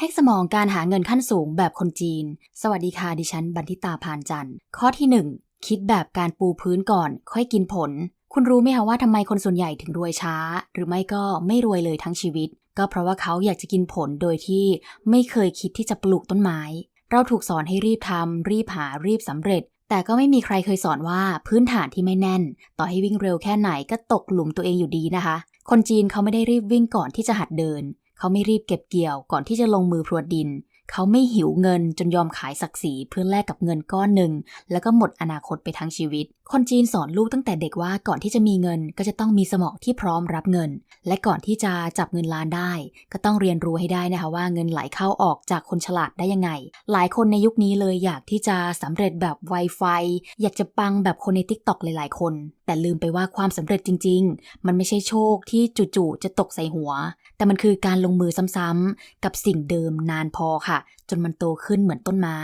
แฮกสมองการหาเงินขั้นสูงแบบคนจีน สวัสดีค่ะดิฉันบันทิตาพานจันทร์ ข้อที่ 1 คิดแบบการปูพื้นก่อน ค่อยกินผล คุณรู้ไหมคะว่าทำไมคนส่วนใหญ่ถึงรวยช้า หรือไม่ก็ไม่รวยเลยทั้งชีวิต ก็เพราะว่าเขาอยากจะกินผลโดยที่ไม่เคยคิดที่จะปลูกต้นไม้ เราถูกสอนให้รีบทำรีบหารีบสำเร็จ แต่ก็ไม่มีใครเคยสอนว่าพื้นฐานที่ไม่แน่น ต่อให้วิ่งเร็วแค่ไหนก็ตกหลุมตัวเองอยู่ดีนะคะ คนจีนเขาไม่ได้รีบวิ่งก่อนที่จะหัดเดิน เขาไม่รีบเก็บเกี่ยวก่อนที่จะลงมือพรวดดิน เขาไม่หิวเงินจนยอมขายศักดิ์ศรีเพื่อแลกกับเงินก้อนหนึ่ง แล้วก็หมดอนาคตไปทั้งชีวิต คนจีนสอนลูกตั้งแต่เด็กว่าก่อนที่จะมีเงินก็จะต้องมีสมองที่พร้อมรับเงิน และก่อนที่จะจับเงินล้านได้ ก็ต้องเรียนรู้ให้ได้นะคะว่าเงินไหลเข้าออกจากคนฉลาดได้ยังไง หลายคนในยุคนี้เลยอยากที่จะสำเร็จแบบไวไฟอยากจะปังแบบคนในทิกตอกหลายๆ คน แต่ลืมไปว่าความสำเร็จจริง ๆ มันไม่ใช่โชคที่จู่ๆจะตกใส่หัว แต่มันคือการลงมือซ้ำๆกับสิ่งเดิมนานพอค่ะ จนมันโตขึ้นเหมือนต้นไม้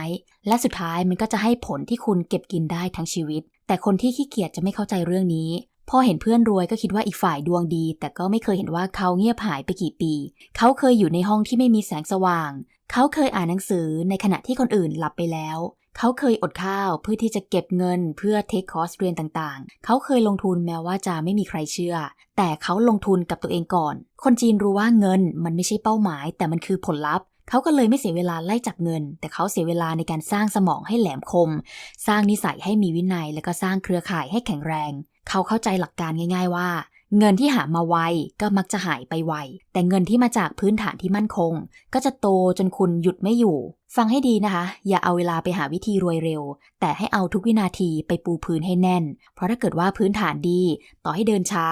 และสุดท้ายมันก็จะให้ผลที่คุณเก็บกินได้ทั้งชีวิต แต่คนที่ขี้เกียจจะไม่เข้าใจเรื่องนี้ พอเห็นเพื่อนรวยก็คิดว่าอีกฝ่ายดวงดี แต่ก็ไม่เคยเห็นว่าเขาเงียบหายไปกี่ปี เขาเคยอยู่ในห้องที่ไม่มีแสงสว่าง เขาเคยอ่านหนังสือในขณะที่คนอื่นหลับไปแล้ว เขาเคยอดข้าวเพื่อที่จะเก็บเงินเพื่อเทคคอร์สเรียนต่างๆ เขาเคยลงทุนแม้ว่าจะไม่มีใครเชื่อ แต่เขาลงทุนกับตัวเองก่อน คนจีนรู้ว่าเงินมันไม่ใช่เป้าหมาย แต่มันคือผลลัพธ์ เขาก็เลยไม่เสียเวลาไล่จับเงิน แต่เขาเสียเวลาในการสร้างสมองให้แหลมคม สร้างนิสัยให้มีวินัย และก็สร้างเครือข่ายให้แข็งแรง เขาเข้าใจหลักการง่าย ๆ ว่า เงินที่หามาไวก็มักจะหายไปไว แต่เงินที่มาจากพื้นฐานที่มั่นคง ก็จะโตจนคุณหยุดไม่อยู่ ฟังให้ดีนะคะ อย่าเอาเวลาไปหาวิธีรวยเร็ว แต่ให้เอาทุกวินาทีไปปูพื้นให้แน่น เพราะถ้าเกิดว่าพื้นฐานดี ต่อให้เดินช้า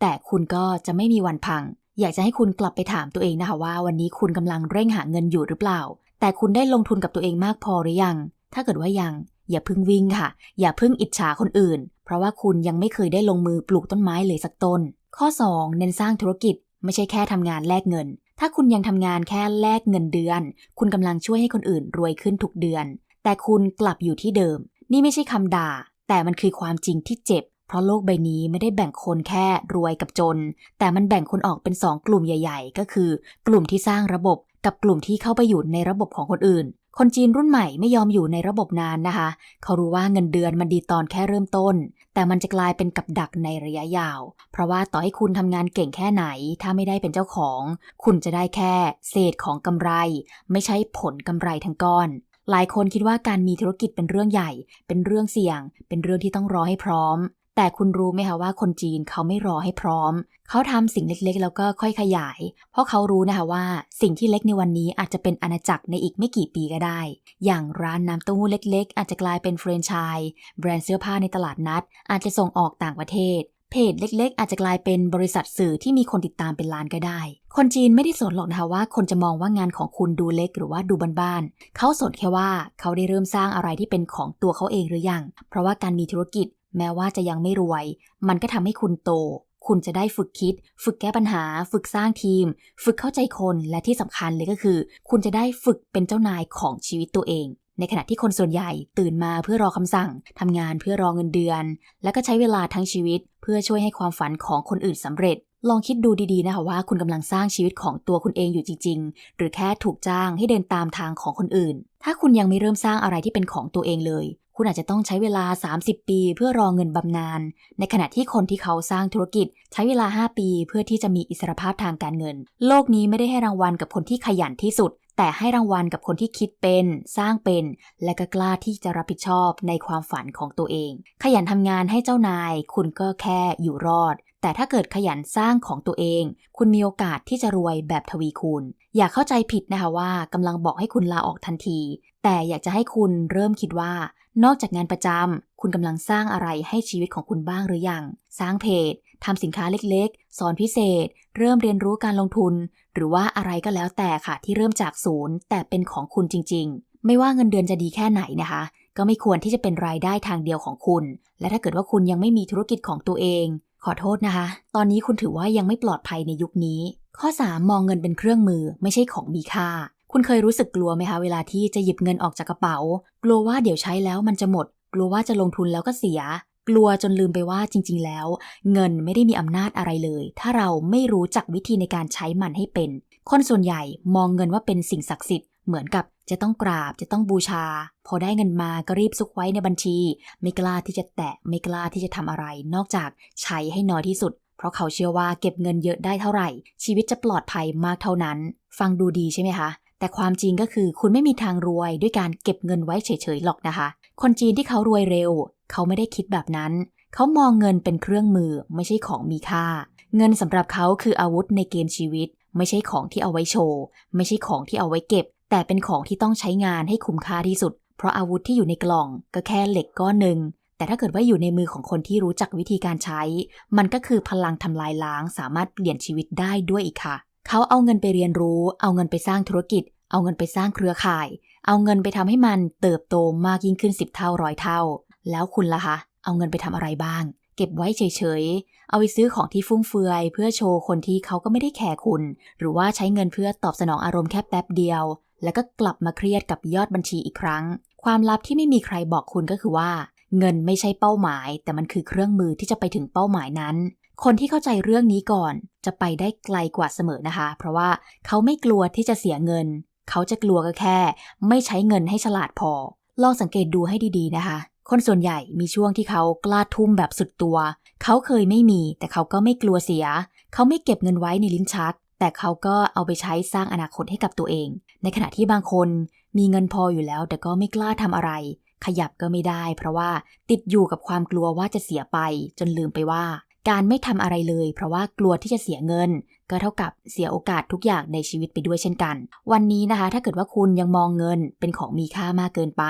แต่คุณก็จะไม่มีวันพัง อยากจะให้คุณกลับไปถามตัวเองนะคะว่าวันนี้คุณกำลังเร่งหาเงินอยู่หรือเปล่า แต่คุณได้ลงทุนกับตัวเองมากพอหรือยัง ถ้าเกิดว่ายัง อย่าพึ่งวิ่งค่ะ อย่าพึ่งอิจฉาคนอื่น เพราะว่าคุณยังไม่เคยได้ลงมือปลูกต้นไม้เลยสักต้น ข้อ 2 เน้นสร้างธุรกิจ ไม่ใช่แค่ทำงานแลกเงิน ถ้าคุณยังทำงานแค่แลกเงินเดือน คุณกำลังช่วยให้คนอื่นรวยขึ้นทุกเดือน แต่คุณกลับอยู่ที่เดิม นี่ไม่ใช่คำด่า แต่มันคือความจริงที่เจ็บ เพราะโลกใบนี้ไม่ได้แบ่งคนแค่รวยกับจน แต่มันแบ่งคนออกเป็น2กลุ่มใหญ่ ๆ ก็คือ กลุ่มที่สร้างระบบกับกลุ่มที่เข้าไปอยู่ในระบบของคนอื่น คนจีนรุ่นใหม่ไม่ยอมอยู่ในระบบนานนะคะ เขารู้ว่าเงินเดือนมันดีตอนแค่เริ่มต้น แต่มันจะกลายเป็นกับดักในระยะยาว เพราะว่าต่อให้คุณทำงานเก่งแค่ไหน ถ้าไม่ได้เป็นเจ้าของ คุณจะได้แค่เศษของกำไร ไม่ใช่ผลกำไรทั้งก้อนหลายคนคิดว่าการมีธุรกิจเป็นเรื่องใหญ่ เป็นเรื่องเสี่ยง เป็นเรื่องที่ต้องรอให้พร้อม แต่คุณรู้ไหมคะว่าคนจีนเขาไม่รอให้พร้อม เขาทำสิ่งเล็กๆ แล้วก็ค่อยขยาย เพราะเขารู้นะคะว่าสิ่งที่เล็กในวันนี้อาจจะเป็นอาณาจักรในอีกไม่กี่ปีก็ได้ อย่างร้านน้ำเต้าหู้เล็กๆ อาจจะกลายเป็นแฟรนไชส์แบรนด์เสื้อผ้าในตลาดนัด อาจจะส่งออกต่างประเทศ เพจเล็ก ๆ อาจจะกลายเป็นบริษัทสื่อที่มีคนติดตามเป็นล้านก็ได้ คนจีนไม่ได้สนหรอกนะคะว่า คนจะมองว่างานของคุณดูเล็กหรือว่าดูบ้านๆเขาสนแค่ว่าเขาได้เริ่มสร้างอะไรที่เป็นของตัวเขาเองหรือยัง เพราะว่าการมีธุรกิจ แม้ว่าจะยังไม่รวย มันก็ทำให้คุณโต คุณจะได้ฝึกคิด ฝึกแก้ปัญหา ฝึกสร้างทีม ฝึกเข้าใจคนและที่สำคัญเลยก็คือ คุณจะได้ฝึกเป็นเจ้านายของชีวิตตัวเองในขณะที่คนส่วนใหญ่ตื่นมาเพื่อรอคำสั่งทำงานเพื่อรอเงินเดือน แล้วก็ใช้เวลาทั้งชีวิต เพื่อช่วยให้ความฝันของคนอื่นสำเร็จ ลองคิดดูดีๆนะคะว่าคุณกำลังสร้างชีวิตของตัวคุณเองอยู่จริง ๆ หรือแค่ถูกจ้างให้เดินตามทางของคนอื่น ถ้าคุณยังไม่เริ่มสร้างอะไรที่เป็นของตัวเองเลย คุณอาจจะต้องใช้เวลา 30 ปีเพื่อรอเงินบำนาญ ในขณะที่คนที่เขาสร้างธุรกิจ ใช้เวลา 5 ปีเพื่อที่จะมีอิสรภาพทางการเงิน โลกนี้ไม่ได้ให้รางวัลกับคนที่ขยันที่สุด แต่ให้รางวัลกับคนที่คิดเป็น สร้างเป็น และก็กล้าที่จะรับผิดชอบในความฝันของตัวเอง ขยันทำงานให้เจ้านาย คุณก็แค่อยู่รอด แต่ถ้าเกิดขยันสร้างของตัวเอง คุณมีโอกาสที่จะรวยแบบทวีคูณ อย่าเข้าใจผิดนะคะว่ากำลังบอกให้คุณลาออกทันที แต่อยากจะให้คุณเริ่มคิดว่า นอกจากงานประจำคุณกำลังสร้างอะไรให้ชีวิตของคุณบ้างหรือยัง สร้างเพจ ทำสินค้าเล็กๆ สอนพิเศษ เริ่มเรียนรู้การลงทุน หรือว่าอะไรก็แล้วแต่ค่ะที่เริ่มจากศูนย์ แต่เป็นของคุณจริง ๆ ไม่ว่าเงินเดือนจะดีแค่ไหนนะคะ ก็ไม่ควรที่จะเป็นรายได้ทางเดียวของคุณ และถ้าเกิดว่าคุณยังไม่มีธุรกิจของตัวเอง ขอโทษนะคะ ตอนนี้คุณถือว่ายังไม่ปลอดภัยในยุคนี้ ข้อ 3 มองเงินเป็นเครื่องมือ ไม่ใช่ของมีค่าคุณเคยรู้สึกกลัวไหมคะเวลาที่จะหยิบเงินออกจากกระเป๋า กลัวว่าเดี๋ยวใช้แล้วมันจะหมด กลัวว่าจะลงทุนแล้วก็เสีย กลัวจนลืมไปว่าจริง ๆ แล้ว เงินไม่ได้มีอำนาจอะไรเลย ถ้าเราไม่รู้จักวิธีในการใช้มันให้เป็น คนส่วนใหญ่มองเงินว่าเป็นสิ่งศักดิ์สิทธิ์เหมือนกับจะต้องกราบจะต้องบูชา พอได้เงินมาก็รีบซุกไว้ในบัญชี ไม่กล้าที่จะแตะไม่กล้าที่จะทำอะไร นอกจากใช้ให้น้อยที่สุด เพราะเขาเชื่อว่าเก็บเงินเยอะได้เท่าไหร่ ชีวิตจะปลอดภัยมากเท่านั้น ฟังดูดีใช่ไหมคะแต่ความจริงก็คือคุณไม่มีทางรวยด้วยการเก็บเงินไว้เฉยๆหรอกนะคะ คนจีนที่เขารวยเร็ว เขาไม่ได้คิดแบบนั้น เขามองเงินเป็นเครื่องมือไม่ใช่ของมีค่า เงินสำหรับเขาคืออาวุธในเกมชีวิต ไม่ใช่ของที่เอาไว้โชว์ ไม่ใช่ของที่เอาไว้เก็บ แต่เป็นของที่ต้องใช้งานให้คุ้มค่าที่สุด เพราะอาวุธที่อยู่ในกล่องก็แค่เหล็กก้อนหนึ่งแต่ถ้าเกิดว่าอยู่ในมือของคนที่รู้จักวิธีการใช้ มันก็คือพลังทำลายล้างสามารถเปลี่ยนชีวิตได้ด้วยอีกค่ะ เขาเอาเงินไปเรียนรู้ เอาเงินไปสร้างธุรกิจ เอาเงินไปสร้างเครือข่าย เอาเงินไปทำให้มันเติบโตมากยิ่งขึ้น 10 เท่าร้อยเท่า แล้วคุณล่ะคะ เอาเงินไปทำอะไรบ้าง เก็บไว้เฉยๆ เอาไปซื้อของที่ฟุ่มเฟือย เพื่อโชว์คนที่เขาก็ไม่ได้แคร์คุณ หรือว่าใช้เงินเพื่อตอบสนองอารมณ์แค่แป๊บเดียว แล้วก็กลับมาเครียดกับยอดบัญชีอีกครั้ง ความลับที่ไม่มีใครบอกคุณก็คือว่า เงินไม่ใช่เป้าหมาย แต่มันคือเครื่องมือที่จะไปถึงเป้าหมายนั้นคนที่เข้าใจเรื่องนี้ก่อนจะไปได้ไกลกว่าเสมอนะคะ เพราะว่าเขาไม่กลัวที่จะเสียเงิน เขาจะกลัวก็แค่ ไม่ใช้เงินให้ฉลาดพอ ลองสังเกตดูให้ดีๆนะคะ คนส่วนใหญ่มีช่วงที่เขากล้าทุ่มแบบสุดตัว เขาเคยไม่มี แต่เขาก็ไม่กลัวเสีย เขาไม่เก็บเงินไว้ในลิ้นชัก แต่เขาก็เอาไปใช้สร้างอนาคตให้กับตัวเอง ในขณะที่บางคนมีเงินพออยู่แล้ว แต่ก็ไม่กล้าทำอะไร ขยับก็ไม่ได้ เพราะว่าติดอยู่กับความกลัวว่าจะเสียไป จนลืมไปว่า การไม่ทำอะไรเลย เพราะว่ากลัวที่จะเสียเงิน ก็เท่ากับเสียโอกาสทุกอย่างในชีวิตไปด้วยเช่นกัน วันนี้นะคะ ถ้าเกิดว่าคุณยังมองเงินเป็นของมีค่ามากเกินไป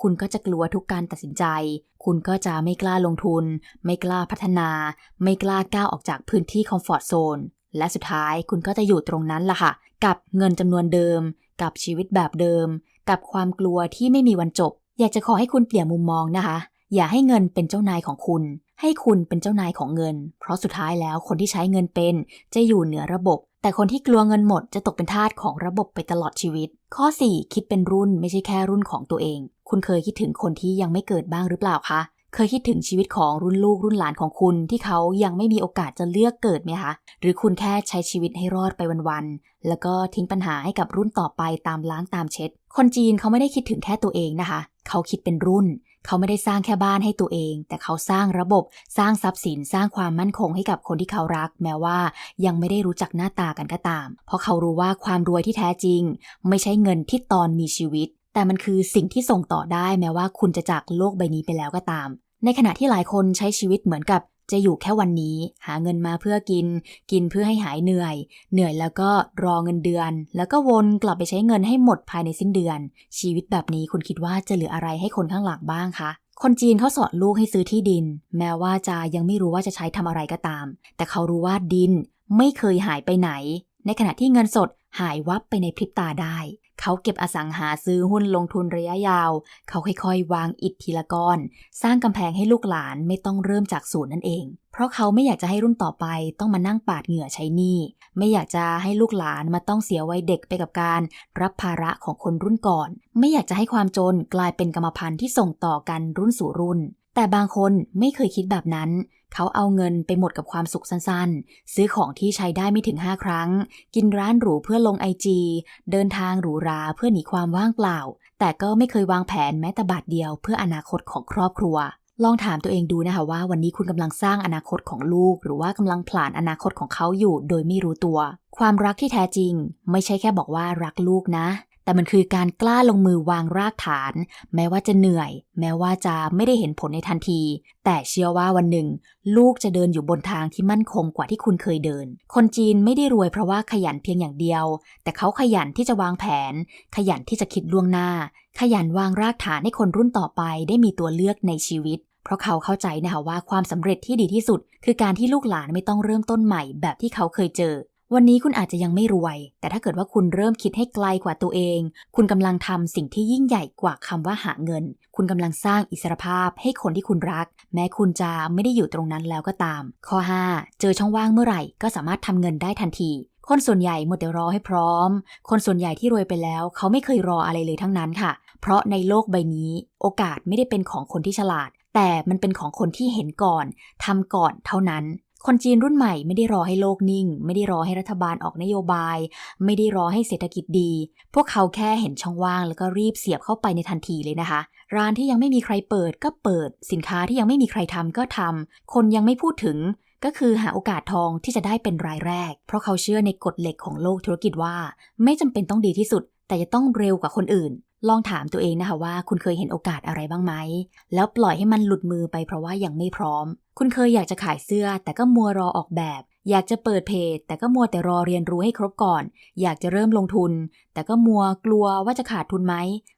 คุณก็จะกลัวทุกการตัดสินใจ คุณก็จะไม่กล้าลงทุน ไม่กล้าพัฒนา ไม่กล้าก้าวออกจากพื้นที่คอมฟอร์ทโซนและสุดท้ายคุณก็จะอยู่ตรงนั้นล่ะค่ะ กับเงินจำนวนเดิม กับชีวิตแบบเดิม กับความกลัวที่ไม่มีวันจบ อยากจะขอให้คุณเปลี่ยนมุมมองนะคะ อย่าให้เงินเป็นเจ้านายของคุณ ให้คุณเป็นเจ้านายของเงิน เพราะสุดท้ายแล้วคนที่ใช้เงินเป็นจะอยู่เหนือระบบ แต่คนที่กลัวเงินหมดจะตกเป็นทาสของระบบไปตลอดชีวิต ข้อ 4 คิดเป็นรุ่นไม่ใช่แค่รุ่นของตัวเอง คุณเคยคิดถึงคนที่ยังไม่เกิดบ้างหรือเปล่าคะ เคยคิดถึงชีวิตของรุ่นลูกรุ่นหลานของคุณ ที่เขายังไม่มีโอกาสจะเลือกเกิดไหมคะ หรือคุณแค่ใช้ชีวิตให้รอดไปวันๆ แล้วก็ทิ้งปัญหาให้กับรุ่นต่อไปตามล้างตามเช็ด คนจีนเขาไม่ได้คิดถึงแค่ตัวเองนะคะ เขาคิดเป็นรุ่น เขาไม่ได้สร้างแค่บ้านให้ตัวเอง แต่เขาสร้างระบบสร้างทรัพย์สินสร้างความมั่นคงให้กับคนที่เขารัก แม้ว่ายังไม่ได้รู้จักหน้าตากันก็ตาม เพราะเขารู้ว่าความรวยที่แท้จริง ไม่ใช่เงินที่ตอนมีชีวิต แต่มันคือสิ่งที่ส่งต่อได้แม้ว่าคุณจะจากโลกใบนี้ไปแล้วก็ตาม ในขณะที่หลายคนใช้ชีวิตเหมือนกับ จะอยู่แค่วันนี้ หาเงินมาเพื่อกิน กินเพื่อให้หายเหนื่อย เหนื่อยแล้วก็รอเงินเดือน แล้วก็วนกลับไปใช้เงินให้หมดภายในสิ้นเดือน ชีวิตแบบนี้คุณคิดว่าจะเหลืออะไรให้คนข้างหลังบ้างคะคนจีนเขาสอนลูกให้ซื้อที่ดิน แม้ว่าจะยังไม่รู้ว่าจะใช้ทำอะไรก็ตาม แต่เขารู้ว่าดินไม่เคยหายไปไหน ในขณะที่เงินสดหายวับไปในพริบตาได้ เขาเก็บอสังหาซื้อหุ้นลงทุนระยะยาว เขาค่อยๆ วางอิฐทีละก้อน สร้างกำแพงให้ลูกหลานไม่ต้องเริ่มจากศูนย์นั่นเอง เพราะเขาไม่อยากจะให้รุ่นต่อไปต้องมานั่งปาดเหงื่อใช้หนี้ ไม่อยากจะให้ลูกหลานมาต้องเสียวัยเด็กไปกับการ รับภาระของคนรุ่นก่อน ไม่อยากจะให้ความจนกลายเป็นกรรมพันธุ์ที่ส่งต่อกันรุ่นสู่รุ่น แต่บางคนไม่เคยคิดแบบนั้น เขาเอาเงินไปหมดกับความสุขสั้นๆ ซื้อของที่ใช้ได้ไม่ถึง 5 ครั้ง กินร้านหรูเพื่อลงไอจีเดินทางหรูหราเพื่อหนีความว่างเปล่า แต่ก็ไม่เคยวางแผนแม้แต่บาทเดียวเพื่ออนาคตของครอบครัว ลองถามตัวเองดูนะคะว่าวันนี้คุณกำลังสร้างอนาคตของลูก หรือว่ากำลังผลานอนาคตของเขาอยู่ โดยไม่รู้ตัว ความรักที่แท้จริง ไม่ใช่แค่บอกว่ารักลูกนะ แต่มันคือการกล้าลงมือวางรากฐาน แม้ว่าจะเหนื่อย แม้ว่าจะไม่ได้เห็นผลในทันที แต่เชื่อว่าวันหนึ่ง ลูกจะเดินอยู่บนทางที่มั่นคงกว่าที่คุณเคยเดิน คนจีนไม่ได้รวยเพราะว่าขยันเพียงอย่างเดียว แต่เขาขยันที่จะวางแผน ขยันที่จะคิดล่วงหน้า ขยันวางรากฐานให้คนรุ่นต่อไปได้มีตัวเลือกในชีวิตเพราะเขาเข้าใจนะคะว่าความสำเร็จที่ดีที่สุด คือการที่ลูกหลานไม่ต้องเริ่มต้นใหม่แบบที่เขาเคยเจอ วันนี้คุณอาจจะยังไม่รวย แต่ถ้าเกิดว่าคุณเริ่มคิดให้ไกลกว่าตัวเอง คุณกำลังทำสิ่งที่ยิ่งใหญ่กว่าคำว่าหาเงิน คุณกำลังสร้างอิสรภาพให้คนที่คุณรัก แม้คุณจะไม่ได้อยู่ตรงนั้นแล้วก็ตาม ข้อ 5 เจอช่องว่างเมื่อไหร่ ก็สามารถทำเงินได้ทันทีคนส่วนใหญ่หมดแต่รอให้พร้อม คนส่วนใหญ่ที่รวยไปแล้ว เขาไม่เคยรออะไรเลยทั้งนั้นค่ะ เพราะในโลกใบนี้ โอกาสไม่ได้เป็นของคนที่ฉลาด แต่มันเป็นของคนที่เห็นก่อนทำก่อนเท่านั้น คนจีนรุ่นใหม่ไม่ได้รอให้โลกนิ่ง ไม่ได้รอให้รัฐบาลออกนโยบาย ไม่ได้รอให้เศรษฐกิจดี พวกเขาแค่เห็นช่องว่าง แล้วก็รีบเสียบเข้าไปในทันทีเลยนะคะ ร้านที่ยังไม่มีใครเปิดก็เปิด สินค้าที่ยังไม่มีใครทำก็ทำคนยังไม่พูดถึงก็คือหาโอกาสทองที่จะได้เป็นรายแรก เพราะเขาเชื่อในกฎเหล็กของโลกธุรกิจว่า ไม่จำเป็นต้องดีที่สุด แต่จะต้องเร็วกว่าคนอื่น ลองถามตัวเองนะคะว่าคุณเคยเห็นโอกาสอะไรบ้างไหม แล้วปล่อยให้มันหลุดมือไปเพราะว่ายังไม่พร้อม คุณเคยอยากจะขายเสื้อ แต่ก็มัวรอออกแบบ อยากจะเปิดเพจ แต่ก็มัวแต่รอเรียนรู้ให้ครบก่อน อยากจะเริ่มลงทุน แต่ก็มัวกลัวว่าจะขาดทุนไหม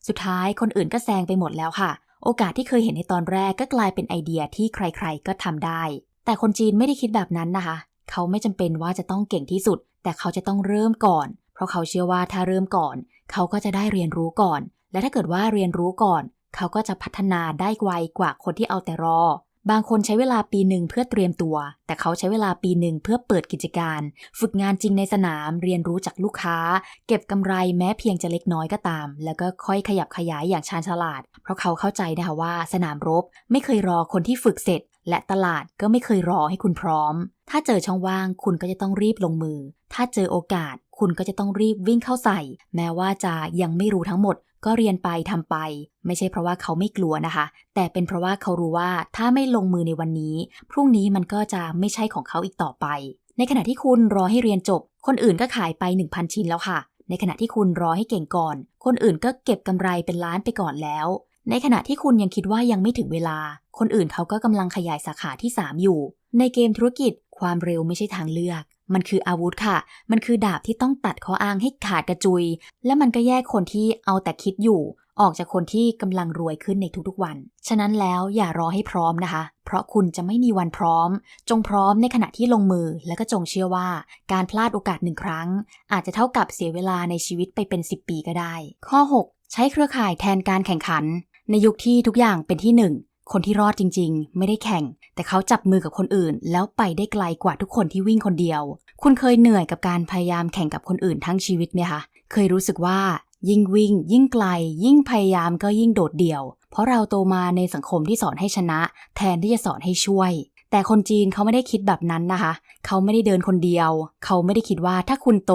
สุดท้ายคนอื่นก็แซงไปหมดแล้วค่ะ โอกาสที่เคยเห็นในตอนแรกก็กลายเป็นไอเดียที่ใครๆ ก็ทำได้ แต่คนจีนไม่ได้คิดแบบนั้นนะคะ เขาไม่จำเป็นว่าจะต้องเก่งที่สุด แต่เขาจะต้องเริ่มก่อน เพราะเขาเชื่อว่าถ้าเริ่มก่อน เขาก็จะได้เรียนรู้ก่อน และถ้าเกิดว่าเรียนรู้ก่อน เขาก็จะพัฒนาได้ไวกว่าคนที่เอาแต่รอ บางคนใช้เวลาปีหนึ่งเพื่อเตรียมตัว แต่เขาใช้เวลาปีหนึ่งเพื่อเปิดกิจการ ฝึกงานจริงในสนาม เรียนรู้จากลูกค้า เก็บกำไรแม้เพียงจะเล็กน้อยก็ตาม แล้วก็ค่อยขยับขยายอย่างชาญฉลาด เพราะเขาเข้าใจนะคะว่าสนามรบ ไม่เคยรอคนที่ฝึกเสร็จ และตลาดก็ไม่เคยรอให้คุณพร้อม ถ้าเจอช่องว่างคุณก็จะต้องรีบลงมือ ถ้าเจอโอกาสคุณก็จะต้องรีบวิ่งเข้าใส่ แม้ว่าจะยังไม่รู้ทั้งหมด ก็เรียนไปทำไป ไม่ใช่เพราะว่าเขาไม่กลัวนะคะ แต่เป็นเพราะว่าเขารู้ว่าถ้าไม่ลงมือในวันนี้ พรุ่งนี้มันก็จะไม่ใช่ของเขาอีกต่อไป ในขณะที่คุณรอให้เรียนจบ คนอื่นก็ขายไป 1,000 ชิ้นแล้วค่ะ ในขณะที่คุณรอให้เก่งก่อน คนอื่นก็เก็บกำไรเป็นล้านไปก่อนแล้ว ในขณะที่คุณยังคิดว่ายังไม่ถึงเวลา คนอื่นเขาก็กำลังขยายสาขาที่ 3 อยู่ ในเกมธุรกิจ ความเร็วไม่ใช่ทางเลือก มันคืออาวุธค่ะ มันคือดาบที่ต้องตัดข้ออ้างให้ขาดกระจุย และมันก็แยกคนที่เอาแต่คิดอยู่ ออกจากคนที่กำลังรวยขึ้นในทุกๆวัน ฉะนั้นแล้วอย่ารอให้พร้อมนะคะ เพราะคุณจะไม่มีวันพร้อม จงพร้อมในขณะที่ลงมือ และก็จงเชื่อว่า การพลาดโอกาสหนึ่งครั้ง อาจจะเท่ากับเสียเวลาในชีวิตไปเป็น 10 ปีก็ได้ ข้อ 6 ใช้เครือข่ายแทนการแข่งขัน ในยุคที่ทุกอย่างเป็นที่หนึ่ง คนที่รอดจริง ๆ ไม่ได้แข่ง แต่เขาจับมือกับคนอื่น แล้วไปได้ไกลกว่าทุกคนที่วิ่งคนเดียว คุณเคยเหนื่อยกับการพยายามแข่งกับคนอื่นทั้งชีวิตไหมคะเคยรู้สึกว่ายิ่งวิ่ง ยิ่งไกล ยิ่งพยายามก็ยิ่งโดดเดี่ยว เพราะเราโตมาในสังคมที่สอนให้ชนะ แทนที่จะสอนให้ช่วย แต่คนจีนเขาไม่ได้คิดแบบนั้นนะคะ เขาไม่ได้เดินคนเดียว เขาไม่ได้คิดว่าถ้าคุณโต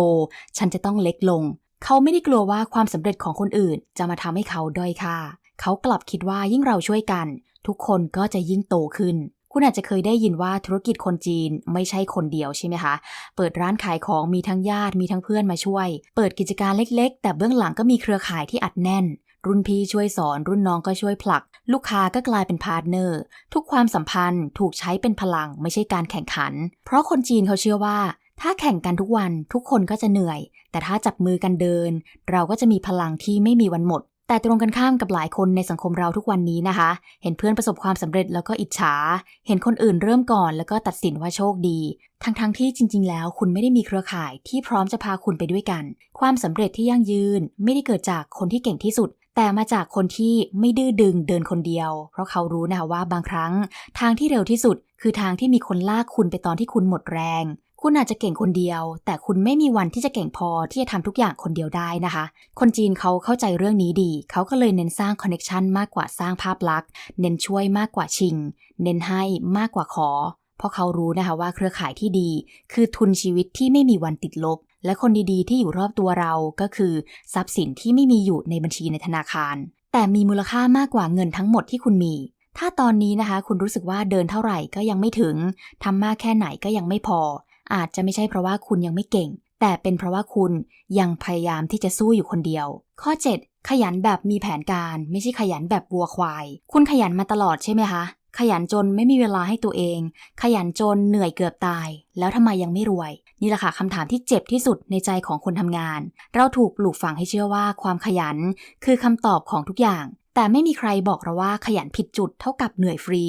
ฉันจะต้องเล็กลง เขาไม่ได้กลัวว่าความสำเร็จของคนอื่น จะมาทำให้เขาด้อยค่า เขากลับคิดว่ายิ่งเราช่วยกัน ทุกคนก็จะยิ่งโตขึ้น คุณอาจจะเคยได้ยินว่าธุรกิจคนจีนไม่ใช่คนเดียวใช่ไหมคะ เปิดร้านขายของมีทั้งญาติมีทั้งเพื่อนมาช่วย เปิดกิจการเล็ก ๆ แต่เบื้องหลังก็มีเครือข่ายที่อัดแน่นรุ่นพี่ช่วยสอนรุ่นน้องก็ช่วยผลัก ลูกค้าก็กลายเป็นพาร์ทเนอร์ ทุกความสัมพันธ์ถูกใช้เป็นพลังไม่ใช่การแข่งขัน เพราะคนจีนเขาเชื่อว่า ถ้าแข่งกันทุกวันทุกคนก็จะเหนื่อย แต่ถ้าจับมือกันเดิน เราก็จะมีพลังที่ไม่มีวันหมด แต่ตรงกันข้ามกับหลายคนในสังคมเราทุกวันนี้นะคะ เห็นเพื่อนประสบความสำเร็จแล้วก็อิจฉา เห็นคนอื่นเริ่มก่อนแล้วก็ตัดสินว่าโชคดี ทั้งๆทที่จริง ๆ แล้วคุณไม่ได้มีเครือข่ายที่พร้อมจะพาคุณไปด้วยกัน ความสำเร็จที่ยั่งยืน ไม่ได้เกิดจากคนที่เก่งที่สุด แต่มาจากคนที่ไม่ดื้อดึงเดินคนเดียว เพราะเขารู้นะคะว่าบางครั้ง ทางที่เร็วที่สุด คือทางที่มีคนลากคุณไปตอนที่คุณหมดแรง คุณอาจจะเก่งคนเดียว แต่คุณไม่มีวันที่จะเก่งพอที่จะทำทุกอย่างคนเดียวได้นะคะ คนจีนเขาเข้าใจเรื่องนี้ดี เขาก็เลยเน้นสร้างคอนเน t ชันมากกว่าสร้างภาพลักษณ์ เน้นช่วยมากกว่าชิง เน้นให้มากกว่าขอ เพราะเขารู้นะคะว่าเครือข่ายที่ดี คือทุนชีวิตที่ไม่มีวันติดลบ และคนดีๆ ที่อยู่รอบตัวเราก็คือ ทรัพย์สินที่ไม่มีอยู่ในบัญชีในธนาคาร แต่มีมูลค่ามากกว่าเงินทั้งหมดที่คุณมีถ้าตอนนี้นะคะ คุณรู้สึกว่าเดินเท่าไหร่ก็ยังไม่ถึง ทำมากแค่ไหนก็ยังไม่พอ อาจจะไม่ใช่เพราะว่าคุณยังไม่เก่ง แต่เป็นเพราะว่าคุณยังพยายามที่จะสู้อยู่คนเดียว ข้อ 7 ขยันแบบมีแผนการ ไม่ใช่ขยันแบบวัวควาย คุณขยันมาตลอดใช่ไหมคะขยันจนไม่มีเวลาให้ตัวเอง ขยันจนเหนื่อยเกือบตาย แล้วทำไมยังไม่รวย นี่แหละค่ะคำถามที่เจ็บที่สุดในใจของคนทำงาน เราถูกปลูกฝังให้เชื่อว่าความขยัน คือคำตอบของทุกอย่าง แต่ไม่มีใครบอกเราว่าขยันผิดจุดเท่ากับเหนื่อยฟรี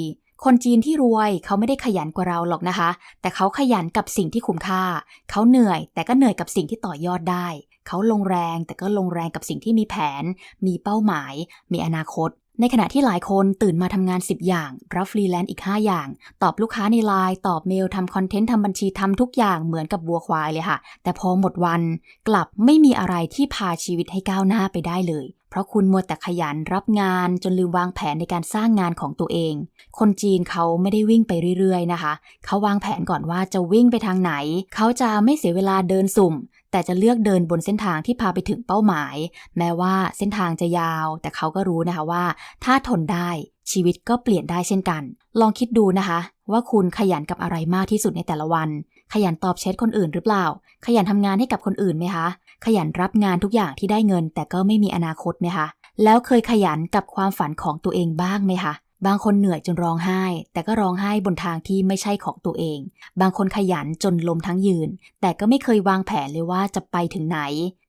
คนจีนที่รวยเขาไม่ได้ขยันกว่าเราหรอกนะคะ แต่เขาขยันกับสิ่งที่คุ้มค่า เขาเหนื่อย แต่ก็เหนื่อยกับสิ่งที่ต่อยอดได้ เขาลงแรงแต่ก็ลงแรงกับสิ่งที่มีแผน มีเป้าหมาย มีอนาคต ในขณะที่หลายคนตื่นมาทำงาน 10 อย่าง รับฟรีแลนซ์อีก 5 อย่าง ตอบลูกค้าในไลน์ตอบเมลทำคอนเทนต์ทำบัญชีทำทุกอย่างเหมือนกับวัวควายเลยค่ะ แต่พอหมดวัน กลับไม่มีอะไรที่พาชีวิตให้ก้าวหน้าไปได้เลย เพราะคุณมัวแต่ขยันรับงานจนลืมวางแผนในการสร้างงานของตัวเอง คนจีนเขาไม่ได้วิ่งไปเรื่อยๆนะคะ เขาวางแผนก่อนว่าจะวิ่งไปทางไหน เขาจะไม่เสียเวลาเดินสุ่ม แต่จะเลือกเดินบนเส้นทางที่พาไปถึงเป้าหมาย แม้ว่าเส้นทางจะยาว แต่เขาก็รู้นะคะว่า ถ้าทนได้ชีวิตก็เปลี่ยนได้เช่นกัน ลองคิดดูนะคะ ว่าคุณขยันกับอะไรมากที่สุดในแต่ละวัน ขยันตอบแชทคนอื่นหรือเปล่า ขยันทำงานให้กับคนอื่นไหมคะ ขยันรับงานทุกอย่างที่ได้เงิน แต่ก็ไม่มีอนาคตไหมคะ แล้วเคยขยันกับความฝันของตัวเองบ้างไหมคะบางคนเหนื่อยจนร้องไห้ แต่ก็ร้องไห้บนทางที่ไม่ใช่ของตัวเอง บางคนขยันจนลมทั้งยืน แต่ก็ไม่เคยวางแผนเลยว่าจะไปถึงไหน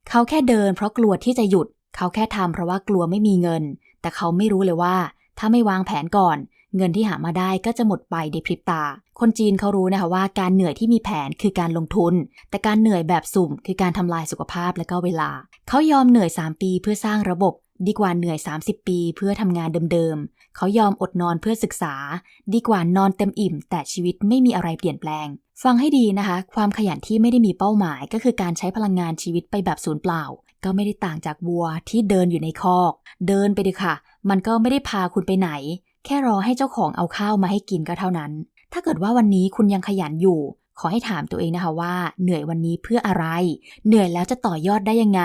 เขาแค่เดินเพราะกลัวที่จะหยุด เขาแค่ทำเพราะว่ากลัวไม่มีเงิน แต่เขาไม่รู้เลยว่า ถ้าไม่วางแผนก่อน เงินที่หามาได้ก็จะหมดไปในพริบตา คนจีนเขารู้นะคะว่าการเหนื่อยที่มีแผนคือการลงทุน แต่การเหนื่อยแบบสุ่มคือการทำลายสุขภาพและก็เวลา เขายอมเหนื่อย 3 ปีเพื่อสร้างระบบ ดีกว่าเหนื่อย 30 ปีเพื่อทำงานเดิมๆ เขายอมอดนอนเพื่อศึกษา ดีกว่านอนเต็มอิ่ม แต่ชีวิตไม่มีอะไรเปลี่ยนแปลง ฟังให้ดีนะคะ ความขยันที่ไม่ได้มีเป้าหมาย ก็คือการใช้พลังงานชีวิตไปแบบศูนย์เปล่า ก็ไม่ได้ต่างจากวัวที่เดินอยู่ในคอก เดินไปดีค่ะ มันก็ไม่ได้พาคุณไปไหน แค่รอให้เจ้าของเอาข้าวมาให้กินก็เท่านั้น ถ้าเกิดว่าวันนี้คุณยังขยันอยู่ ขอให้ถามตัวเองนะคะว่า เหนื่อยวันนี้เพื่ออะไร เหนื่อยแล้วจะต่อยอดได้ยังไง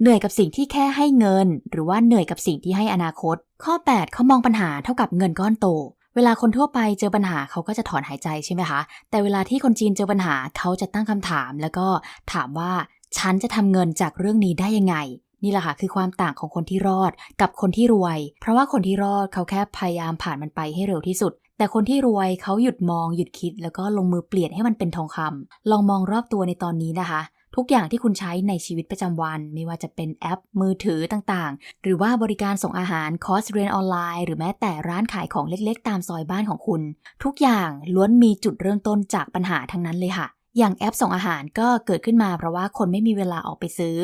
เหนื่อยกับสิ่งที่แค่ให้เงิน หรือว่าเหนื่อยกับสิ่งที่ให้อนาคต ข้อ 8เขามองปัญหาเท่ากับเงินก้อนโตเวลาคนทั่วไปเจอปัญหาเขาก็จะถอนหายใจใช่ไหมคะ แต่เวลาที่คนจีนเจอปัญหาเขาจะตั้งคำถาม แล้วก็ถามว่าฉันจะทำเงินจากเรื่องนี้ได้ยังไง นี่แหละค่ะคือความต่างของคนที่รอดกับคนที่รวย เพราะว่าคนที่รอดเขาแค่พยายามผ่านมันไปให้เร็วที่สุด แต่คนที่รวยเขาหยุดมองหยุดคิด แล้วก็ลงมือเปลี่ยนให้มันเป็นทองคำลองมองรอบตัวในตอนนี้นะคะ ทุกอย่างที่คุณใช้ในชีวิตประจำวัน ไม่ว่าจะเป็นแอปมือถือต่างๆ หรือว่าบริการส่งอาหารคอร์สเรียนออนไลน์ หรือแม้แต่ร้านขายของเล็กๆ ตามซอยบ้านของคุณ ทุกอย่างล้วนมีจุดเริ่มต้นจากปัญหาทั้งนั้นเลยค่ะอย่างแอปส่งอาหารก็เกิดขึ้นมาเพราะว่าคนไม่มีเวลาออกไปซื้อ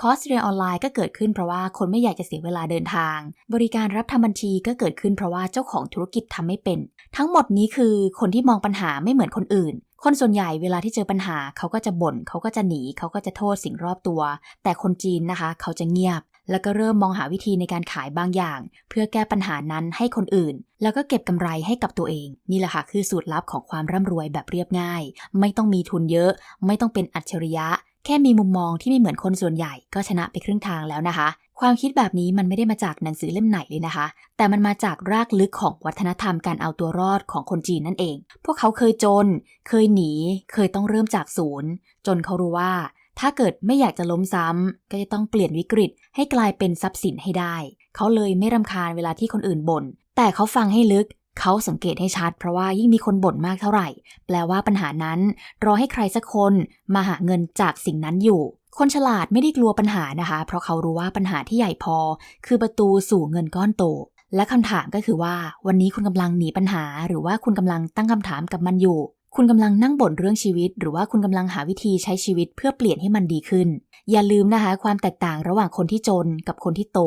คอร์สเรียนออนไลน์ก็เกิดขึ้นเพราะว่าคนไม่อยากจะเสียเวลาเดินทาง บริการรับทำบัญชีก็เกิดขึ้นเพราะว่าเจ้าของธุรกิจทำไม่เป็น ทั้งหมดนี้คือคนที่มองปัญหาไม่เหมือนคนอื่น คนส่วนใหญ่เวลาที่เจอปัญหาเขาก็จะบ่นเขาก็จะหนีเขาก็จะโทษสิ่งรอบตัว แต่คนจีนนะคะ เขาจะเงียบ แล้วก็เริ่มมองหาวิธีในการขายบางอย่าง เพื่อแก้ปัญหานั้นให้คนอื่น แล้วก็เก็บกำไรให้กับตัวเอง นี่แหละค่ะคือสูตรลับของความร่ำรวยแบบเรียบง่าย ไม่ต้องมีทุนเยอะ ไม่ต้องเป็นอัจฉริยะ แค่มีมุมมองที่ไม่เหมือนคนส่วนใหญ่ก็ชนะไปครึ่งทางแล้วนะคะ ความคิดแบบนี้มันไม่ได้มาจากหนังสือเล่มไหนเลยนะคะ แต่มันมาจากรากลึกของวัฒนธรรมการเอาตัวรอดของคนจีนนั่นเอง พวกเขาเคยจน เคยหนี เคยต้องเริ่มจากศูนย์ จนเขารู้ว่า ถ้าเกิดไม่อยากจะล้มซ้ำก็จะต้องเปลี่ยนวิกฤต ให้กลายเป็นทรัพย์สินให้ได้ เขาเลยไม่รำคาญเวลาที่คนอื่นบ่นแต่เขาฟังให้ลึก เขาสังเกตให้ชัด เพราะว่ายิ่งมีคนบ่นมากเท่าไหร่ แปลว่าปัญหานั้น รอให้ใครสักคนมาหาเงินจากสิ่งนั้นอยู่ คนฉลาดไม่ได้กลัวปัญหานะคะ เพราะเขารู้ว่าปัญหาที่ใหญ่พอ คือประตูสู่เงินก้อนโต และคำถามก็คือว่า วันนี้คุณกำลังหนีปัญหา หรือว่าคุณกำลังตั้งคำถามกับมันอยู่ คุณกำลังนั่งบ่นเรื่องชีวิต หรือว่าคุณกำลังหาวิธีใช้ชีวิตเพื่อเปลี่ยนให้มันดีขึ้น อย่าลืมนะคะ ความแตกต่างระหว่างคนที่จนกับคนที่โต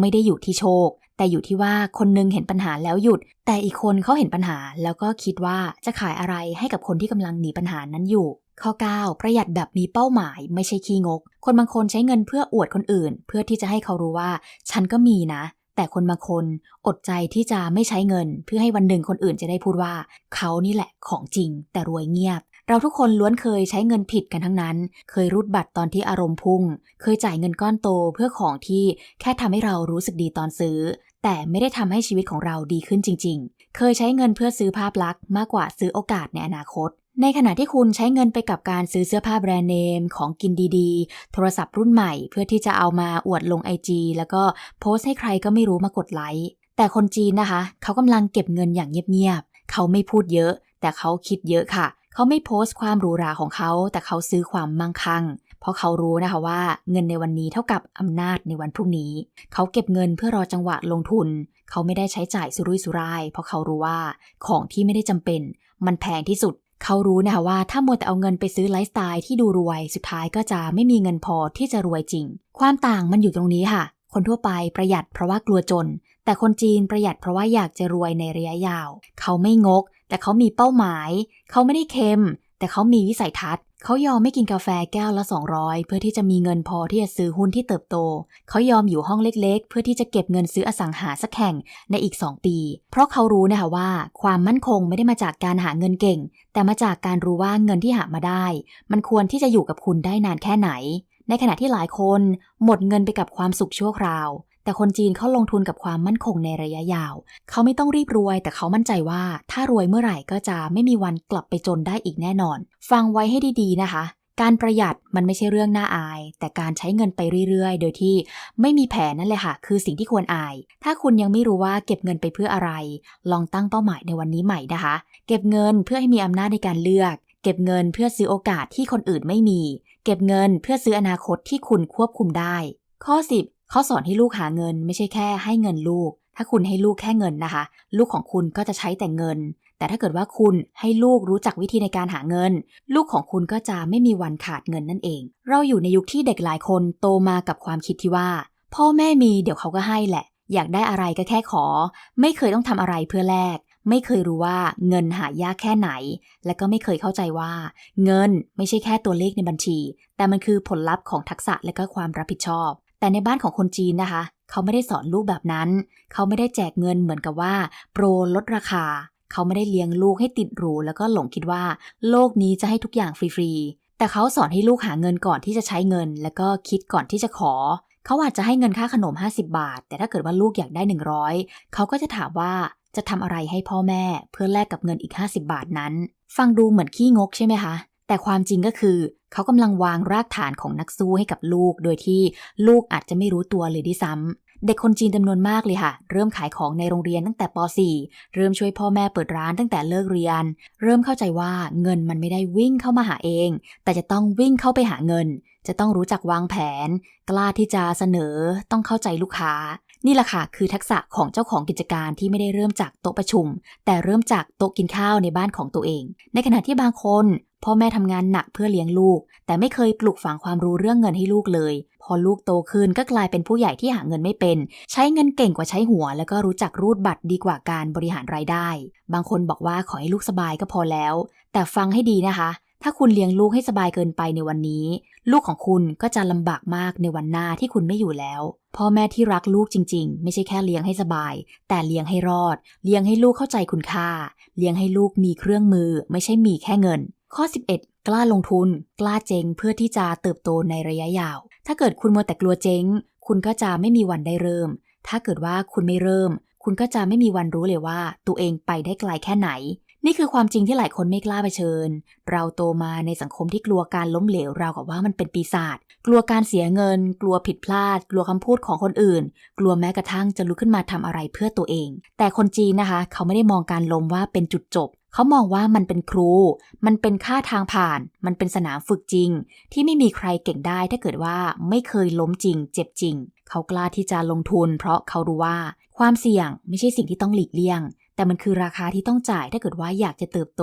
ไม่ได้อยู่ที่โชค แต่อยู่ที่ว่าคนนึงเห็นปัญหาแล้วหยุด แต่อีกคนเขาเห็นปัญหาแล้วก็คิดว่าจะขายอะไรให้กับคนที่กำลังหนีปัญหานั้นอยู่ ข้อ 9 ประหยัดแบบมีเป้าหมาย ไม่ใช่ขี้งก คนบางคนใช้เงินเพื่ออวดคนอื่น เพื่อที่จะให้เขารู้ว่า ฉันก็มีนะแต่คนบางคนอดใจที่จะไม่ใช้เงิน เพื่อให้วันหนึ่งคนอื่นจะได้พูดว่า เขานี่แหละของจริงแต่รวยเงียบ เราทุกคนล้วนเคยใช้เงินผิดกันทั้งนั้น เคยรูดบัตรตอนที่อารมณ์พุ่ง เคยจ่ายเงินก้อนโตเพื่อของที่แค่ทำให้เรารู้สึกดีตอนซื้อ แต่ไม่ได้ทำให้ชีวิตของเราดีขึ้นจริง ๆ เคยใช้เงินเพื่อซื้อภาพลักษณ์มากกว่าซื้อโอกาสในอนาคตในขณะที่คุณใช้เงินไปกับการซื้อเสื้อผ้าแบรนด์เนม ของกินดีๆ โทรศัพท์รุ่นใหม่เพื่อที่จะเอามาอวดลงไอจีแล้วก็โพสต์ให้ใครก็ไม่รู้มากดไลค์ แต่คนจีนนะคะ เขากำลังเก็บเงินอย่างเงียบๆ เขาไม่พูดเยอะ แต่เขาคิดเยอะค่ะ เขาไม่โพสต์ความหรูหราของเขา แต่เขาซื้อความมั่งคั่ง เพราะเขารู้นะคะว่าเงินในวันนี้เท่ากับอำนาจในวันพรุ่งนี้ เขาเก็บเงินเพื่อรอจังหวะลงทุน เขาไม่ได้ใช้จ่ายสุรุ่ยสุร่าย เพราะเขารู้ว่าของที่ไม่ได้จำเป็น มันแพงที่สุด เขารู้นะคะว่าถ้ามัวแต่เอาเงินไปซื้อไลฟ์สไตล์ที่ดูรวย สุดท้ายก็จะไม่มีเงินพอที่จะรวยจริง ความต่างมันอยู่ตรงนี้ค่ะ คนทั่วไปประหยัดเพราะว่ากลัวจนแต่คนจีนประหยัดเพราะว่าอยากจะรวยในระยะยาว เขาไม่งก แต่เขามีเป้าหมาย เขาไม่ได้เค็ม แต่เขามีวิสัยทัศน์ เขายอมไม่กินกาแฟแก้วละ 200 เพื่อที่จะมีเงินพอที่จะซื้อหุ้นที่เติบโต เขายอมอยู่ห้องเล็กๆ เพื่อที่จะเก็บเงินซื้ออสังหาสักแห่งในอีก 2 ปี เพราะเขารู้นะคะว่า ความมั่นคงไม่ได้มาจากการหาเงินเก่ง แต่มาจากการรู้ว่าเงินที่หามาได้ มันควรที่จะอยู่กับคุณได้นานแค่ไหนในขณะที่หลายคนหมดเงินไปกับความสุขชั่วคราว แต่คนจีนเขาลงทุนกับความมั่นคงในระยะยาว เขาไม่ต้องรีบรวย แต่เขามั่นใจว่าถ้ารวยเมื่อไหร่ก็จะไม่มีวันกลับไปจนได้อีกแน่นอน ฟังไว้ให้ดีๆนะคะ การประหยัดมันไม่ใช่เรื่องน่าอาย แต่การใช้เงินไปเรื่อยๆ โดยที่ไม่มีแผนนั่นแหละค่ะ คือสิ่งที่ควรอาย ถ้าคุณยังไม่รู้ว่าเก็บเงินไปเพื่ออะไร ลองตั้งเป้าหมายในวันนี้ใหม่นะคะ เก็บเงินเพื่อให้มีอำนาจในการเลือก เก็บเงินเพื่อซื้อโอกาสที่คนอื่นไม่มี เก็บเงินเพื่อซื้ออนาคตที่คุณควบคุมได้ ข้อ 10 เขาสอนให้ลูกหาเงินไม่ใช่แค่ให้เงินลูก ถ้าคุณให้ลูกแค่เงินนะคะ ลูกของคุณก็จะใช้แต่เงิน แต่ถ้าเกิดว่าคุณให้ลูกรู้จักวิธีในการหาเงิน ลูกของคุณก็จะไม่มีวันขาดเงินนั่นเอง เราอยู่ในยุคที่เด็กหลายคนโตมากับความคิดที่ว่า พ่อแม่มีเดี๋ยวเขาก็ให้แหละ อยากได้อะไรก็แค่ขอ ไม่เคยต้องทำอะไรเพื่อแลกไม่เคยรู้ว่าเงินหายากแค่ไหน และก็ไม่เคยเข้าใจว่า เงินไม่ใช่แค่ตัวเลขในบัญชี แต่มันคือผลลัพธ์ของทักษะและก็ความรับผิดชอบ แต่ในบ้านของคนจีนนะคะ เขาไม่ได้สอนลูกแบบนั้น เขาไม่ได้แจกเงินเหมือนกับว่า โปรลดราคา เขาไม่ได้เลี้ยงลูกให้ติดหรู แล้วก็หลงคิดว่า โลกนี้จะให้ทุกอย่างฟรีๆ แต่เขาสอนให้ลูกหาเงินก่อนที่จะใช้เงิน แล้วก็คิดก่อนที่จะขอ เขาอาจจะให้เงินค่าขนม 50 บาท แต่ถ้าเกิดว่าลูกอยากได้ 100 เขาก็จะถามว่าจะทำอะไรให้พ่อแม่เพื่อแลกกับเงินอีก 50 บาทนั้น ฟังดูเหมือนขี้งกใช่ไหมคะ แต่ความจริงก็คือ เขากำลังวางรากฐานของนักสู้ให้กับลูก โดยที่ลูกอาจจะไม่รู้ตัวเลยด้วยซ้ำเด็กคนจีนจำนวนมากเลยค่ะ เริ่มขายของในโรงเรียนตั้งแต่ป .4 เริ่มช่วยพ่อแม่เปิดร้านตั้งแต่เลิกเรียน เริ่มเข้าใจว่าเงินมันไม่ได้วิ่งเข้ามาหาเอง แต่จะต้องวิ่งเข้าไปหาเงิน จะต้องรู้จักวางแผน กล้าที่จะเสนอ ต้องเข้าใจลูกค้านี่แหละค่ะคือทักษะของเจ้าของกิจการที่ไม่ได้เริ่มจากโต๊ะประชุม แต่เริ่มจากโต๊ะกินข้าวในบ้านของตัวเอง ในขณะที่บางคน พ่อแม่ทำงานหนักเพื่อเลี้ยงลูก แต่ไม่เคยปลูกฝังความรู้เรื่องเงินให้ลูกเลย พอลูกโตขึ้นก็กลายเป็นผู้ใหญ่ที่หาเงินไม่เป็น ใช้เงินเก่งกว่าใช้หัว แล้วก็รู้จักรูดบัตรดีกว่าการบริหารรายได้ บางคนบอกว่าขอให้ลูกสบายก็พอแล้ว แต่ฟังให้ดีนะคะ ถ้าคุณเลี้ยงลูกให้สบายเกินไปในวันนี้ ลูกของคุณก็จะลำบากมากในวันหน้าที่คุณไม่อยู่แล้วพ่อแม่ที่รักลูกจริง ๆ ไม่ใช่แค่เลี้ยงให้สบาย แต่เลี้ยงให้รอด เลี้ยงให้ลูกเข้าใจคุณค่า เลี้ยงให้ลูกมีเครื่องมือ ไม่ใช่มีแค่เงิน ข้อ 11 กล้าลงทุน กล้าเจ๊งเพื่อที่จะเติบโตในระยะยาว ถ้าเกิดคุณมัวแต่กลัวเจ๊ง คุณก็จะไม่มีวันได้เริ่ม ถ้าเกิดว่าคุณไม่เริ่ม คุณก็จะไม่มีวันรู้เลยว่า ตัวเองไปได้ไกลแค่ไหน นี่คือความจริงที่หลายคนไม่กล้าเผชิญ เราโตมาในสังคมที่กลัวการล้มเหลวเรากับว่ามันเป็นปีศาจ กลัวการเสียเงิน กลัวผิดพลาด กลัวคำพูดของคนอื่น กลัวแม้กระทั่งจะลุกขึ้นมาทำอะไรเพื่อตัวเอง แต่คนจีนนะคะ เขาไม่ได้มองการล้มว่าเป็นจุดจบ เขามองว่ามันเป็นครู มันเป็นค่าทางผ่าน มันเป็นสนามฝึกจริง ที่ไม่มีใครเก่งได้ถ้าเกิดว่าไม่เคยล้มจริง เจ็บจริง เขากล้าที่จะลงทุน เพราะเขารู้ว่าความเสี่ยงไม่ใช่สิ่งที่ต้องหลีกเลี่ยง แต่มันคือราคาที่ต้องจ่ายถ้าเกิดว่าอยากจะเติบโต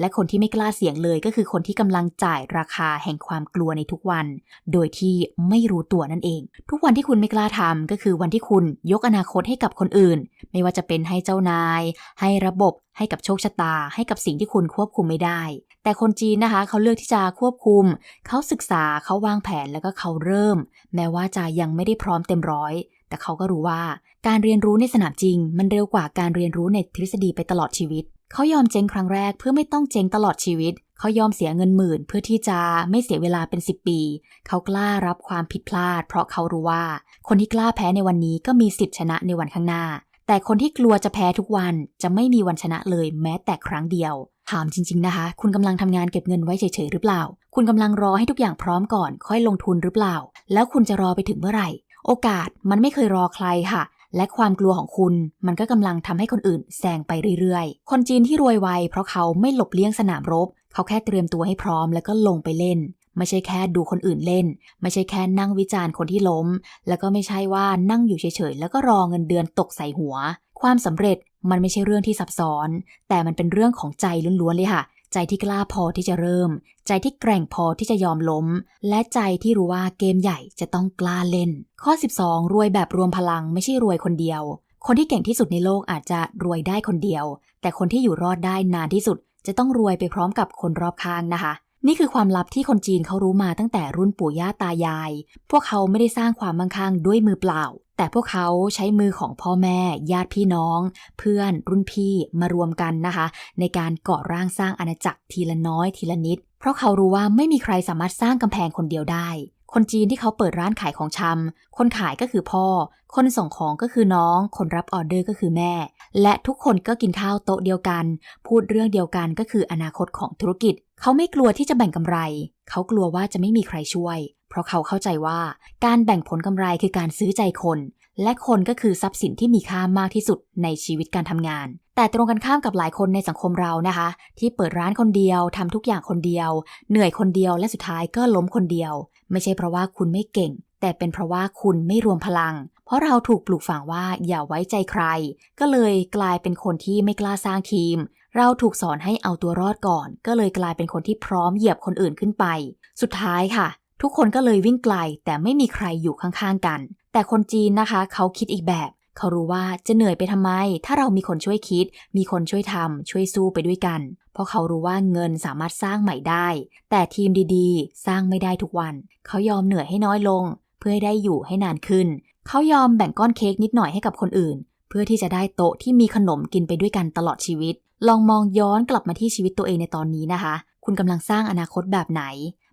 และคนที่ไม่กล้าเสี่ยงเลยก็คือคนที่กำลังจ่ายราคาแห่งความกลัวในทุกวัน โดยที่ไม่รู้ตัวนั่นเอง ทุกวันที่คุณไม่กล้าทำก็คือวันที่คุณยกอนาคตให้กับคนอื่น ไม่ว่าจะเป็นให้เจ้านาย ให้ระบบ ให้กับโชคชะตา ให้กับสิ่งที่คุณควบคุมไม่ได้ แต่คนจีนนะคะเขาเลือกที่จะควบคุม เขาศึกษาเขาวางแผนแล้วก็เขาเริ่ม แม้ว่าจะยังไม่ได้พร้อมเต็มร้อย แต่เขาก็รู้ว่าการเรียนรู้ในสนามจริง มันเร็วกว่าการเรียนรู้ในทฤษฎีไปตลอดชีวิต เขายอมเจ๊งครั้งแรกเพื่อไม่ต้องเจ๊งตลอดชีวิต เขายอมเสียเงินหมื่น เพื่อที่จะไม่เสียเวลาเป็น 10 ปี เขากล้ารับความผิดพลาด เพราะเขารู้ว่า คนที่กล้าแพ้ในวันนี้ก็มีสิทธิชนะในวันข้างหน้า แต่คนที่กลัวจะแพ้ทุกวันจะไม่มีวันชนะเลยแม้แต่ครั้งเดียวถามจริง ๆ นะคะ คุณกำลังทำงานเก็บเงินไว้เฉยๆหรือเปล่า คุณกำลังรอให้ทุกอย่างพร้อมก่อน ค่อยลงทุนหรือเปล่า แล้วคุณจะรอไปถึงเมื่อไหร่ โอกาสมันไม่เคยรอใครค่ะ และความกลัวของคุณ มันก็กำลังทำให้คนอื่นแซงไปเรื่อยๆ คนจีนที่รวยไวเพราะเขาไม่หลบเลี่ยงสนามรบ เขาแค่เตรียมตัวให้พร้อมแล้วก็ลงไปเล่น ไม่ใช่แค่ดูคนอื่นเล่น ไม่ใช่แค่นั่งวิจารณ์คนที่ล้ม แล้วก็ไม่ใช่ว่านั่งอยู่เฉยๆแล้วก็รอเงินเดือนตกใส่หัว ความสำเร็จมันไม่ใช่เรื่องที่ซับซ้อน แต่มันเป็นเรื่องของใจล้วนๆเลยค่ะ ใจที่กล้าพอที่จะเริ่ม ใจที่แกร่งพอที่จะยอมล้ม และใจที่รู้ว่าเกมใหญ่จะต้องกล้าเล่น ข้อ 12 รวยแบบรวมพลังไม่ใช่รวยคนเดียว คนที่เก่งที่สุดในโลกอาจจะรวยได้คนเดียว แต่คนที่อยู่รอดได้นานที่สุด จะต้องรวยไปพร้อมกับคนรอบข้างนะคะ นี่คือความลับที่คนจีนเขารู้มาตั้งแต่รุ่นปู่ย่าตายาย พวกเขาไม่ได้สร้างความมั่งคั่งด้วยมือเปล่า แต่พวกเขาใช้มือของพ่อแม่ ญาติพี่น้อง เพื่อนรุ่นพี่มารวมกันนะคะ ในการก่อร่างสร้างอาณาจักรทีละน้อยทีละนิด เพราะเขารู้ว่าไม่มีใครสามารถสร้างกำแพงคนเดียวได้ คนจีนที่เขาเปิดร้านขายของชำคนขายก็คือพ่อ คนส่งของก็คือน้อง คนรับออเดอร์ก็คือแม่ และทุกคนก็กินข้าวโต๊ะเดียวกัน พูดเรื่องเดียวกันก็คืออนาคตของธุรกิจ เขาไม่กลัวที่จะแบ่งกำไร เขากลัวว่าจะไม่มีใครช่วย เพราะเขาเข้าใจว่าการแบ่งผลกำไรคือการซื้อใจคน และคนก็คือทรัพย์สินที่มีค่ามากที่สุดในชีวิตการทำงาน แต่ตรงกันข้ามกับหลายคนในสังคมเรานะคะ ที่เปิดร้านคนเดียวทำทุกอย่างคนเดียว เหนื่อยคนเดียวและสุดท้ายก็ล้มคนเดียว ไม่ใช่เพราะว่าคุณไม่เก่ง แต่เป็นเพราะว่าคุณไม่รวมพลัง เพราะเราถูกปลูกฝังว่าอย่าไว้ใจใคร ก็เลยกลายเป็นคนที่ไม่กล้าสร้างทีม เราถูกสอนให้เอาตัวรอดก่อน ก็เลยกลายเป็นคนที่พร้อมเหยียบคนอื่นขึ้นไป สุดท้ายค่ะทุกคนก็เลยวิ่งไกลแต่ไม่มีใครอยู่ข้างๆกัน แต่คนจีนนะคะ เขาคิดอีกแบบ เขารู้ว่าจะเหนื่อยไปทำไม ถ้าเรามีคนช่วยคิด มีคนช่วยทำช่วยสู้ไปด้วยกัน เพราะเขารู้ว่าเงินสามารถสร้างใหม่ได้ แต่ทีมดีๆ สร้างไม่ได้ทุกวัน เขายอมเหนื่อยให้น้อยลง เพื่อให้ได้อยู่ให้นานขึ้น เขายอมแบ่งก้อนเค้กนิดหน่อยให้กับคนอื่น เพื่อที่จะได้โต๊ะที่มีขนมกินไปด้วยกันตลอดชีวิต ลองมองย้อนกลับมาที่ชีวิตตัวเองในตอนนี้นะคะ คุณกำลังสร้างอนาคตแบบไหน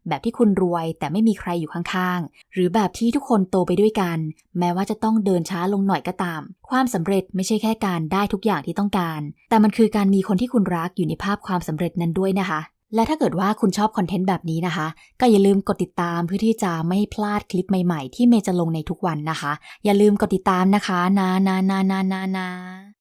แบบที่คุณรวยแต่ไม่มีใครอยู่ข้างๆ หรือแบบที่ทุกคนโตไปด้วยกัน แม้ว่าจะต้องเดินช้าลงหน่อยก็ตาม ความสำเร็จไม่ใช่แค่การได้ทุกอย่างที่ต้องการ แต่มันคือการมีคนที่คุณรักอยู่ในภาพความสำเร็จนั้นด้วยนะคะ และถ้าเกิดว่าคุณชอบคอนเทนต์แบบนี้นะคะ ก็อย่าลืมกดติดตามเพื่อที่จะไม่พลาดคลิปใหม่ๆ ที่เมย์จะลงในทุกวันนะคะ อย่าลืมกดติดตามนะคะ นะนะนะนะนะนะ